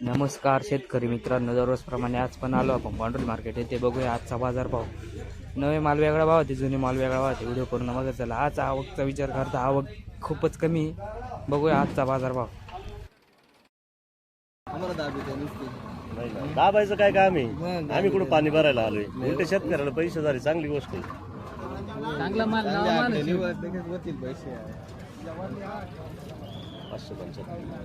नमस्कार शेतकरी मित्रांनो दररोजप्रमाणे आज पण आलो आपण पांढरी मार्केट येथे. बघूया आजचा बाजार भाव. नवे माल वेगळा भाव होते जुने माल वेगळा भाव होते. व्हिडिओ करून बघत चला आज आवकचा विचार करता आवक खूपच कमी बघूया आजचा बाजार भाव. दाबायचं काय काम आहे? आम्ही कुठं पाणी भरायला आलोय? उलटे शेतकऱ्याला पैसे झाले चांगली गोष्ट आहे. पाचशे पंच्याहत्तर.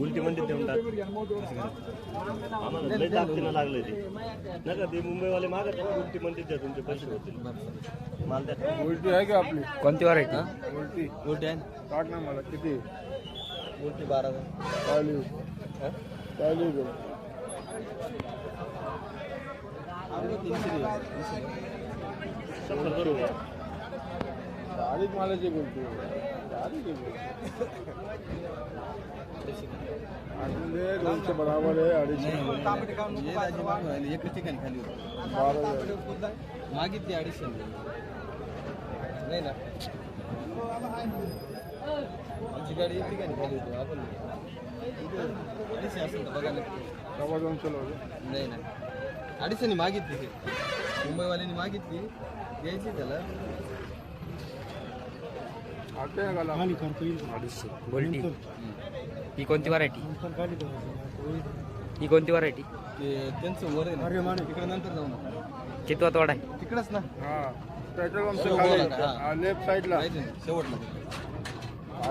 उलटी मंडीत देऊन टाक आम्हाला लय ताकदीनं लागलंय ते. नका ते मुंबईवाले मागत आहे, उलटी मंडीत द्या तुमचे पैसे होतील. माल द्या. उलटी आहे का आपली? कोणती व्हरायटी उलटी. उलटी आहे काढ ना मला किती? उलटी बारा चालू. चालू शंभर करून या. अडीच मालाची बोलतो अडीच दोनशे बराबर आहे अडीचशे एकच ठिकाणी खाली बारा मागितली अडीचशे. नाही ना. आमची गाडी एक ठिकाणी खाली होती आपण अडीचशे असेल तर बघायला सव्वा दोनशे नाही ना. अडीचशेने मागितली. ते मुंबईवाल्यांनी मागितली. द्यायची त्याला. अडीचशे. ही कोणती व्हरायटी ही कोणती व्हरायटी ते त्यांचं वर आहे ना. तिकडे नंतर जाऊ ना. कितवा तोडा आहे. तिकडंच ना. हा. पेट्रोल पंपच्या खाली बघा. लेफ्ट साईडला माहिती ना. शेवटला.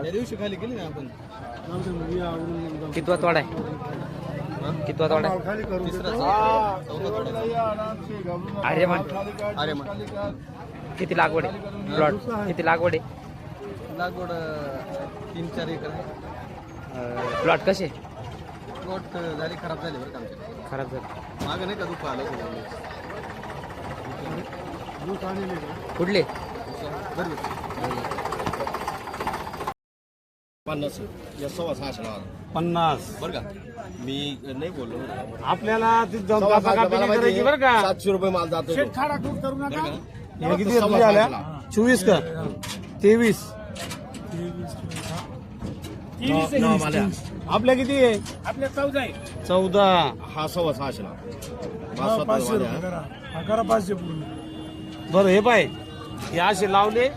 त्या दिवशी खाली गेली ना आपण. कितवा तोडा आहे. कितवा तोडा आहे. खाली करू तिसरा हा, चौथा तोडा. शेवटला या आरामशी, घाबरू नका. अरे मान. खाली काढ, अरे मान. खाली काढ. किती लागवड आहे? प्लॉट किती लागवड आहे? लागवड अं, तीन चार एकर प्लॉट कसे? प्लॉट झाली खराब झाली बरं का आमच्या खराब झाले. मागं नाही का दुःख आलं? होतं कुठले? बरं पन्नास. या सव्वा सहाशे लावा. पन्नास. बरं का? मी नाही बोललो. आपल्याला ती जाऊन कापाकापी नाही करायची बरं का? सातशे रुपये माल जातो हे किती चोवीस का तेवीस. आपल्या किती आहे? आपल्या चौदा आहे. चौदा. हा सव्वा सहाशे पाचशे रुपये करा. हा करा पाचशे पूर्ण. बरं हे पाय. हे असे लावले.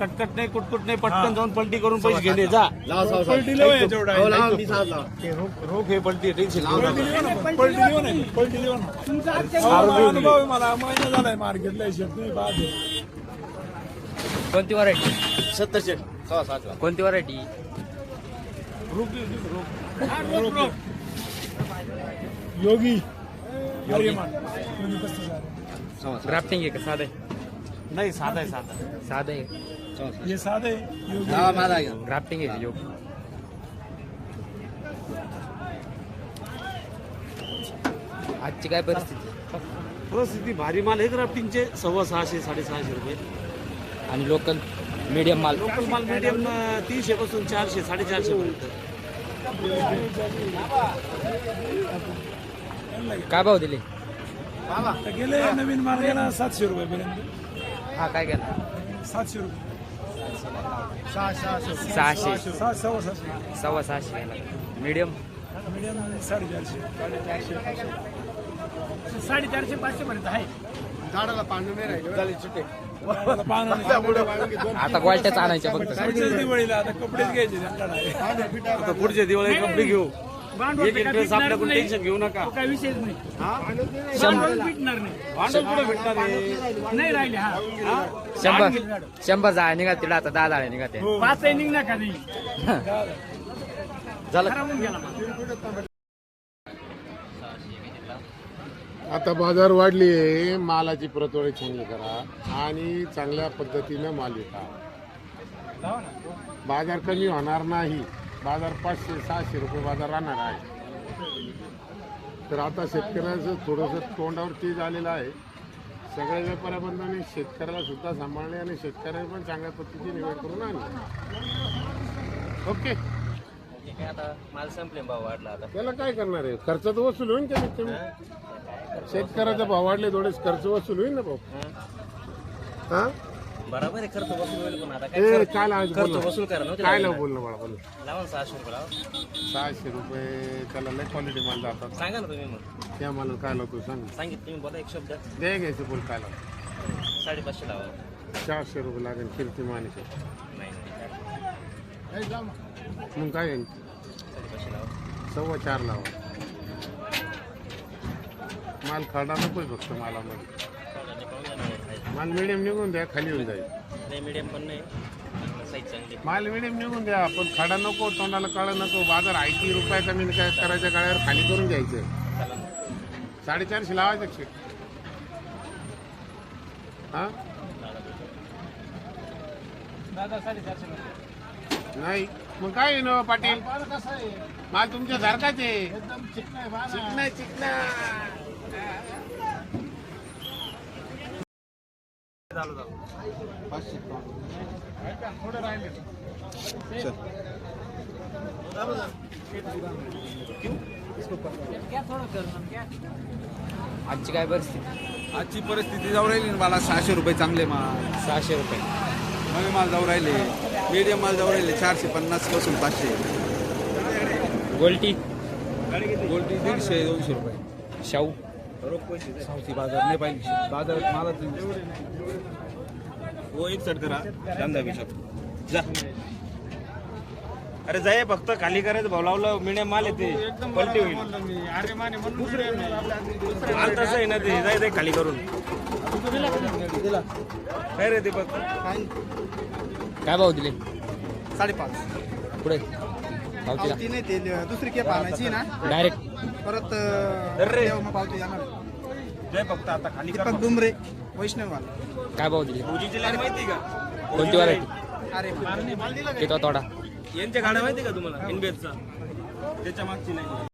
कटकट नाही कुटकुट नाही पटकन जाऊन पलटी करून पैसे गेले जा. लावा सव्वा पलटी हो, लावा, मी सांगितलं लावा. हे रोख रोख हे पलटी टेन्शन नका. पलटी लिहू ना पलटी लिहू ना अहो, अनुभव आहे मला. महिना झालाय मार्केटला हिशोब तुम्ही पाहते कोणती व्हरायटी सत्तरशे. सव्वा लावा. कोणती व्हरायटी योगी ग्राफ्टिंग आहे का साधं आहे नाही साधा आहे साधा. साधं आहे हे साधं आहे योगी लावा माझा घ्या. ग्राफ्टिंग आहे योग आजची काय परिस्थिती? परिस्थिती भारी. माल हे क्राफ्टिंगचे सव्वा सहाशे साडेसहाशे रुपये. आणि लोकल मीडियम माल. लोकल माल मीडियम तीनशे पासून चारशे साडेचारशे पर्यंत. काय भाव दिले? आता गेले नवीन माल गेला सातशे रुपये पर्यंत हा काय केला सातशे रुपये. सहाशे. सात सव्वा सहाशे. गेला. मीडियम मीडियम साडेचारशे साडेचारशे. साडेचारशे पाचशे पर्यंत आहे. झाडाला पाणी नाही राहिलं झाले चिटे. आता क्वालिट्याच आणायच्या फक्त. दिवाळीला आता कपडेच घ्यायचे त्यांच्याकडे आता पुढच्या दिवाळी कपडे घेऊ. आपल्याकडून. टेन्शन नका. तो काय विषयच नाही. शंभर भांडवल भेटणार नाही. भांडवल कुठे भेटणार आहे? नाही राहिले. हा. शंभर शंभर जाळ्या निघातील आता दहा जाळ्या निघातील पाच निघणार का नाही? झालं खराब होऊन गेला माल. आता बाजार वाढली आहे. मालाची प्रतवारी चांगली करा आणि चांगल्या पद्धतीनं माल विका. बाजार कमी होणार नाही. बाजार पाचशे सहाशे रुपये बाजार राहणार आहे. तर आता शेतकऱ्याचं थोडंसं तोंडावर तेज आलेलं आहे. सगळ्या व्यापाऱ्याबंधाने शेतकऱ्याला सुद्धा सांभाळणे आणि शेतकऱ्याला पण चांगल्या पद्धतीने निवड करून आणले ओके. आता माल संपले भाव वाढला आता. त्याला काय करणार आहे? खर्च तर वसूल होईल कमीत कमी शेतकऱ्याचा भाव वाढले थोडेच खर्च वसूल होईल ना भाऊ? हा? बरोबर आहे खर्च वसूल होईल पण आता ए काय लावायचं खर्च बोल ना. वसूल करा काय लाव बोल ना बाळा बोल लावा ना सहाशे रुपये लावा. सहाशे रुपये त्याला लय क्वालिटी माल जातात. सांगा ना तुम्ही मग. त्या मला काय लावतो सांग. सांगितलं तुम्ही बोला एक शब्द. दे घ्यायचं बोल काय लाव साडेपाचशे लावा. चारशे रुपये लागेल कीर्ती मानेचे नाही नाही मग काय आहे? साडेपाचशे लावा. सव्वा चार लावा. माल खरडा नकोय फक्त मालामध्ये. माल मिडियम निघून द्या खाली होऊन जाईल. नाही मिडियम पण नाही. साईज चांगली. माल मिडियम निघून द्या पण खडा नको तोंडाला काळा नको. बाजार ऐंशी रुपया कमी काय करायच्या गाड्यावर खाली करून घ्यायचं. साडेचारशे लावायचं शेट हा? नाही. मग काय आहे ना पाटील? माल तुमच्या सारखाच आहे. चिकना चिकना आजची काय परिस्थिती? आजची परिस्थिती जाऊ राहिली ना मला सहाशे रुपये चांगले माल. सहाशे रुपये. नवे माल जाऊ राहिले. मीडियम माल जाऊ राहिले. चारशे पन्नासपासून पाचशे. गोल्टी? गोल्टी दीडशे दोनशे रुपये. शाहू? बाजार नाही पाहिजे हो एक सेट करा. धंदा विचार जा. अरे जाय फक्त खाली करायचं भाऊ. लावलं मिडियम माल येते. पलटी होईल. माल तसं आहे ना ते. जाय जाय खाली करून. काय रे दीपक काय भाव दिले? साडेपाच. पुढे. पावती नाही ते दुसरी केप आणायची ना. डायरेक्ट परत. तेव्हा मग पावती जाणार. जाय फक्त आता खाली दीपक डुमरे वैष्णववाला. काय भाव दिले? उजीची लाईन माहिती का? कोणती व्हरायटी अरे किती तोडा. यांच्या गाड्या माहिती का तुम्हाला? इनबेसचा त्याच्या मागची नाही.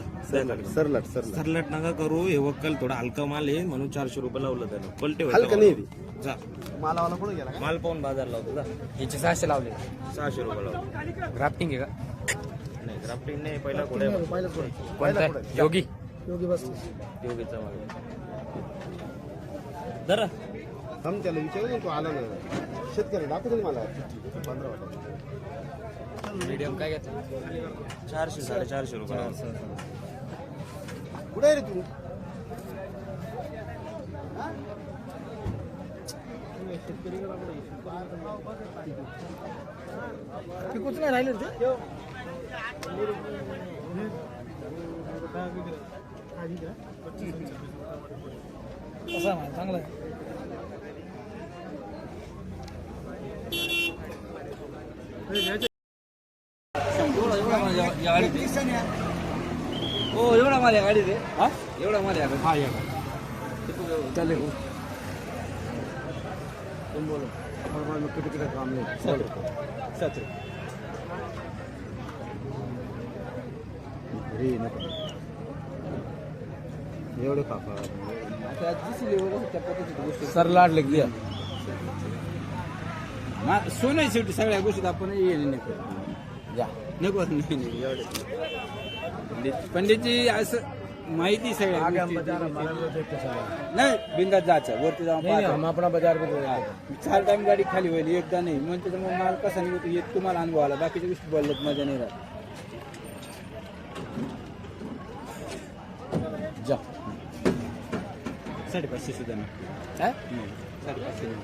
सरलट सरलाट सरलाट. सरलट नका करू. हे वक्कल थोडा हलका माल आहे. म्हणून चारशे रुपये लावलं त्यानं. पलटे हलका नाही जा. मालावाला कुठे गेला माल पाहून बाजार लावतो. जा. याचे सहाशे लावले. सहाशे रुपये लावतो. ग्राफ्टिंग आहे का? नाही ग्राफ्टिंग नाही. पहिला कुठे कोणता योगी. योगीचा माल. जरा थांब त्याला विचारू तो आला ना. शेतकरी दाखवतो ना मला. पंधरा वाटा. मीडियम काय घेतलं? चारशे साडेचारशे रुपये. कुठे आहे रे तू? पिकूच नाही राहिले ते? कसा माल चांगला आहे. हो एवढा माल या गाडीत हा? एवढा माल या हा या चालेल तुम बोलो. किती किती काम नाही एवढे सर लाडले द्या. सोन्या शेवटी सगळ्या गोष्टीत आपण ये नको जा नको नाही नाही एवढे पंडितजी असं माहिती गोष्टी. नाही बिंदात जायचं वरती जाऊन. अपना बाजार हा. चार टाइम गाडी खाली होईल एकदा नाही. मग त्याच्यामुळे माल कसा निघतो हे तुम्हाला अनुभव आला. बाकीच्या गोष्टी बोलल्यात मजा नाही राहत. जा. साडेपाचशे सुद्धा नाही. साडेपाचशे नहीं.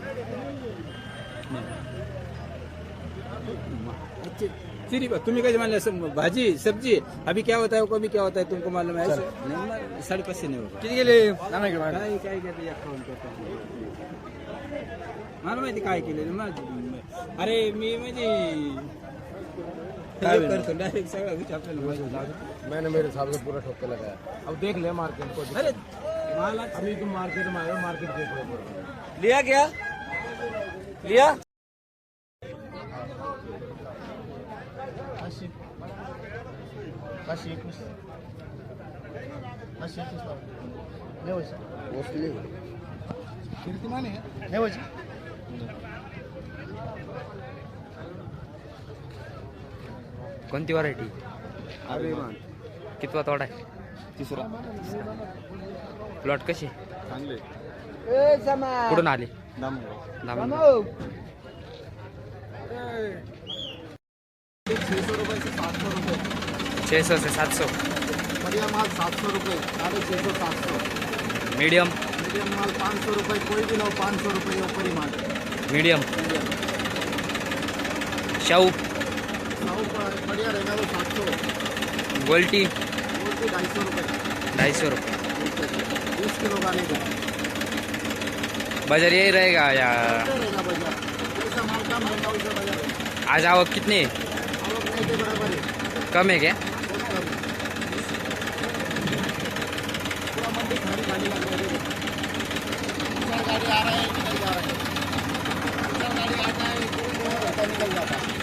चिरी बा तुम्ही काय मानले असं भाजी सब्ज़ी अभी क्या होता है कभी क्या होता है तुमको मालूम है ऐसे नहीं मा- साडेपाचशे होगा किती गेले नाही का काय केलेलं मग अरे मी म्हणजे. मैंने मेरे हिसाब से पूरा ठोके लगाया। अब देख ले मार्केट को। अरे अभी तुम मार्केट में हो मार्केट देख लो लिया क्या? लिया? पाचशे एकवीस पाचशे एकवीस नेवायची मोस्टली कोणती व्हरायटी कितवा तोडा तिसरा. प्लॉट कशी? चांगले. कुठून आले? दामगाव दामगाव छे सौ से सात सौ। बढ़िया माल सात सौ रुपये साढ़े छः सौ सात सौ। मीडियम मीडियम माल पाँच सौ रुपये कोई भी लो पाँच सौ रुपये ऊपर ही माल मीडियम सौ बढ़िया रहेगा तो सात सौ। गोल्टी वो भी ढाई सौ रुपये ढाई सौ रुपये बीस किलो का। बाज़ार यही रहेगा या? रहेगा बाज़ार। जैसा माल कम रहेगा वैसा बाज़ार आज आवक कितनी आवक नहीं के बराबर है। कम है क्या? गाड़ी आ रहा है निकल जा रहा है गाड़ी आता है निकल जाता है